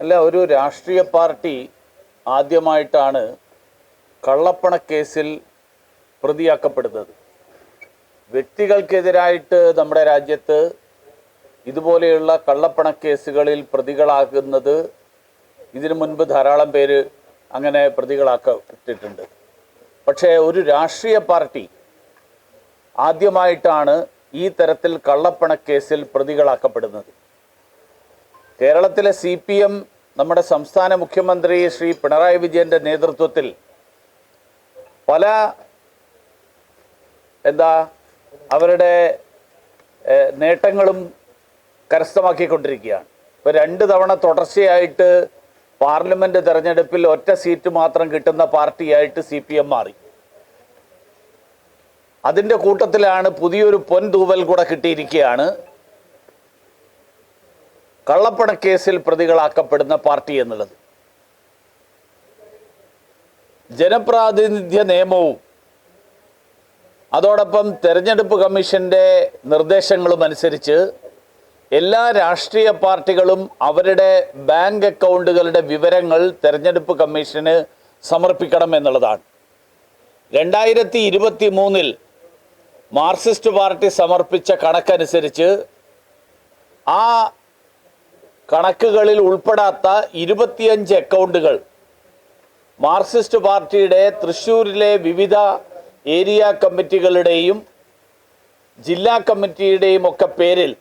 അല്ല ഒരു രാഷ്ട്രീയ പാർട്ടി ആദ്യമായിട്ടാണ് കള്ളപ്പണക്കേസിൽ പ്രതിയാക്കപ്പെടുന്നത്. വ്യക്തികൾക്കെതിരായിട്ട് നമ്മുടെ രാജ്യത്ത് ഇതുപോലെയുള്ള കള്ളപ്പണക്കേസുകളിൽ പ്രതികളാകുന്നത് ഇതിനു മുൻപ് ധാരാളം പേര് അങ്ങനെ പ്രതികളാക്കപ്പെട്ടിട്ടുണ്ട്. പക്ഷേ ഒരു രാഷ്ട്രീയ പാർട്ടി ആദ്യമായിട്ടാണ് ഈ തരത്തിൽ കള്ളപ്പണക്കേസിൽ പ്രതികളാക്കപ്പെടുന്നത്. കേരളത്തിലെ സി പി എം നമ്മുടെ സംസ്ഥാന മുഖ്യമന്ത്രി ശ്രീ പിണറായി വിജയന്റെ നേതൃത്വത്തിൽ പല എന്താ അവരുടെ നേട്ടങ്ങളും കരസ്ഥമാക്കിക്കൊണ്ടിരിക്കുകയാണ്. ഇപ്പോൾ രണ്ട് തവണ തുടർച്ചയായിട്ട് പാർലമെന്റ് തെരഞ്ഞെടുപ്പിൽ ഒറ്റ സീറ്റ് മാത്രം കിട്ടുന്ന പാർട്ടിയായിട്ട് സി പി എം മാറി. അതിന്റെ കൂട്ടത്തിലാണ് പുതിയൊരു പൊൻതൂവൽ കൂടെ കിട്ടിയിരിക്കുകയാണ്. കള്ളപ്പണക്കേസിൽ പ്രതികളാക്കപ്പെടുന്ന പാർട്ടി എന്നുള്ളത്. ജനപ്രാതിനിധ്യ നിയമവും അതോടൊപ്പം തെരഞ്ഞെടുപ്പ് കമ്മീഷന്റെ നിർദ്ദേശങ്ങളും അനുസരിച്ച് എല്ലാ രാഷ്ട്രീയ പാർട്ടികളും അവരുടെ ബാങ്ക് അക്കൗണ്ടുകളുടെ വിവരങ്ങൾ തെരഞ്ഞെടുപ്പ് കമ്മീഷന് സമർപ്പിക്കണം എന്നുള്ളതാണ്. രണ്ടായിരത്തി ഇരുപത്തി മൂന്നിൽ മാർക്സിസ്റ്റ് പാർട്ടി സമർപ്പിച്ച കണക്കനുസരിച്ച് ആ കണക്കുകളിൽ ഉൾപ്പെടാത്ത ഇരുപത്തിയഞ്ച് അക്കൗണ്ടുകൾ. മാർക്സിസ്റ്റ് പാർട്ടിയുടെ തൃശ്ശൂരിലെ വിവിധ ഏരിയ കമ്മിറ്റികളുടെയും ജില്ലാ കമ്മിറ്റിയുടെയും ഒക്കെ പേരിൽ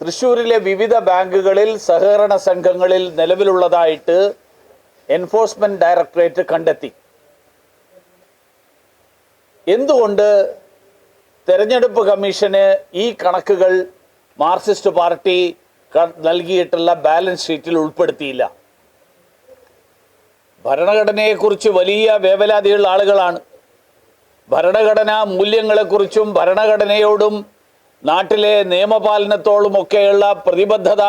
തൃശ്ശൂരിലെ വിവിധ ബാങ്കുകളിൽ സഹകരണ സംഘങ്ങളിൽ നിലവിലുള്ളതായിട്ട് എൻഫോഴ്സ്മെന്റ് ഡയറക്ടറേറ്റ് കണ്ടെത്തി. എന്തുകൊണ്ട് തെരഞ്ഞെടുപ്പ് കമ്മീഷന് ഈ കണക്കുകൾ മാർക്സിസ്റ്റ് പാർട്ടി നൽകിയിട്ടുള്ള ബാലൻസ് ഷീറ്റിൽ ഉൾപ്പെടുത്തിയില്ല. ഭരണഘടനയെക്കുറിച്ച് വലിയ വേവലാതിയുള്ള ആളുകളാണ്. ഭരണഘടനാ മൂല്യങ്ങളെക്കുറിച്ചും ഭരണഘടനയോടും നാട്ടിലെ നിയമപാലനത്തോടുമൊക്കെയുള്ള പ്രതിബദ്ധത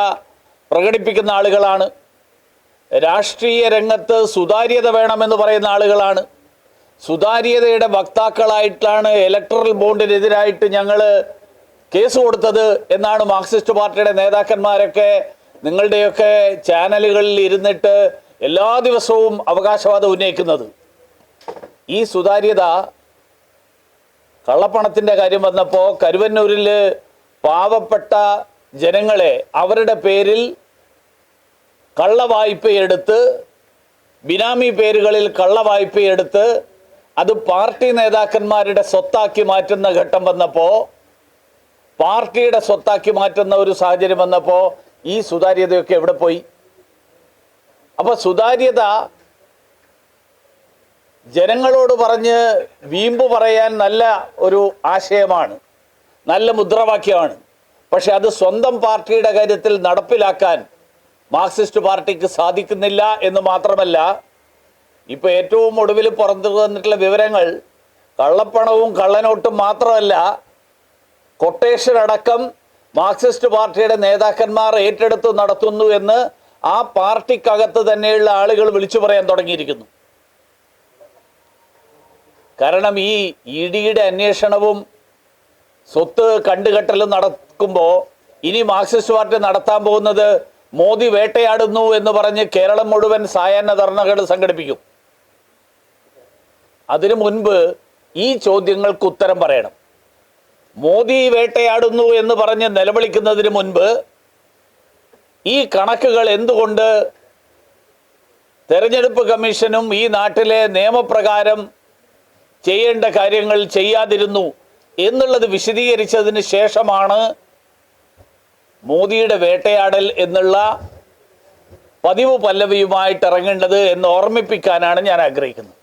പ്രകടിപ്പിക്കുന്ന ആളുകളാണ്. രാഷ്ട്രീയ രംഗത്ത് സുതാര്യത വേണമെന്ന് പറയുന്ന ആളുകളാണ്. സുതാര്യതയുടെ വക്താക്കളായിട്ടാണ് ഇലക്ട്രൽ ബോണ്ടിനെതിരായിട്ട് ഞങ്ങൾ കേസ് കൊടുത്തത് എന്നാണ് മാർക്സിസ്റ്റ് പാർട്ടിയുടെ നേതാക്കന്മാരൊക്കെ നിങ്ങളുടെയൊക്കെ ചാനലുകളിൽ ഇരുന്നിട്ട് എല്ലാ ദിവസവും അവകാശവാദം ഉന്നയിക്കുന്നത്. ഈ സുതാര്യത കള്ളപ്പണത്തിന്റെ കാര്യം വന്നപ്പോൾ കരുവന്നൂരിൽ പാവപ്പെട്ട ജനങ്ങളെ അവരുടെ പേരിൽ കള്ളവായ്പയെടുത്ത് ബിനാമി പേരുകളിൽ കള്ളവായ്പയെടുത്ത് അത് പാർട്ടി നേതാക്കന്മാരുടെ സ്വത്താക്കി മാറ്റുന്ന ഘട്ടം വന്നപ്പോൾ പാർട്ടിയുടെ സ്വത്താക്കി മാറ്റുന്ന ഒരു സാഹചര്യം വന്നപ്പോൾ ഈ സുതാര്യതയൊക്കെ എവിടെ പോയി? അപ്പൊ സുതാര്യത ജനങ്ങളോട് പറഞ്ഞ് വീമ്പ് പറയാൻ നല്ല ഒരു ആശയമാണ് നല്ല മുദ്രാവാക്യമാണ്. പക്ഷെ അത് സ്വന്തം പാർട്ടിയുടെ കാര്യത്തിൽ നടപ്പിലാക്കാൻ മാർക്സിസ്റ്റ് പാർട്ടിക്ക് സാധിക്കുന്നില്ല എന്ന് മാത്രമല്ല ഇപ്പൊ ഏറ്റവും ഒടുവിൽ പുറത്തു വന്നിട്ടുള്ള വിവരങ്ങൾ കള്ളപ്പണവും കള്ളനോട്ടും മാത്രമല്ല കൊട്ടേഷൻ അടക്കം മാർക്സിസ്റ്റ് പാർട്ടിയുടെ നേതാക്കന്മാർ ഏറ്റെടുത്ത് നടത്തുന്നു എന്ന് ആ പാർട്ടിക്കകത്ത് തന്നെയുള്ള ആളുകൾ വിളിച്ചു പറയാൻ തുടങ്ങിയിരിക്കുന്നു. കാരണം ഈ ഇ ഡിയുടെ അന്വേഷണവും സ്വത്ത് കണ്ടുകെട്ടലും നടക്കുമ്പോൾ ഇനി മാർക്സിസ്റ്റ് പാർട്ടി നടത്താൻ പോകുന്നത് മോദി വേട്ടയാടുന്നു എന്ന് പറഞ്ഞ് കേരളം മുഴുവൻ സായാഹ്ന ധർണകൾ സംഘടിപ്പിക്കും. അതിനു മുൻപ് ഈ ചോദ്യങ്ങൾക്ക് ഉത്തരം പറയണം. മോദി വേട്ടയാടുന്നു എന്ന് പറഞ്ഞ് നിലവിളിക്കുന്നതിന് മുൻപ് ഈ കണക്കുകൾ എന്തുകൊണ്ട് തെരഞ്ഞെടുപ്പ് കമ്മീഷനും ഈ നാട്ടിലെ നിയമപ്രകാരം ചെയ്യേണ്ട കാര്യങ്ങൾ ചെയ്യാതിരുന്നു എന്നുള്ളത് വിശദീകരിച്ചതിന് ശേഷമാണ് മോദിയുടെ വേട്ടയാടൽ എന്നുള്ള പതിവ് പല്ലവിയുമായിട്ട് ഇറങ്ങേണ്ടത് എന്ന് ഓർമ്മിപ്പിക്കാനാണ് ഞാൻ ആഗ്രഹിക്കുന്നത്.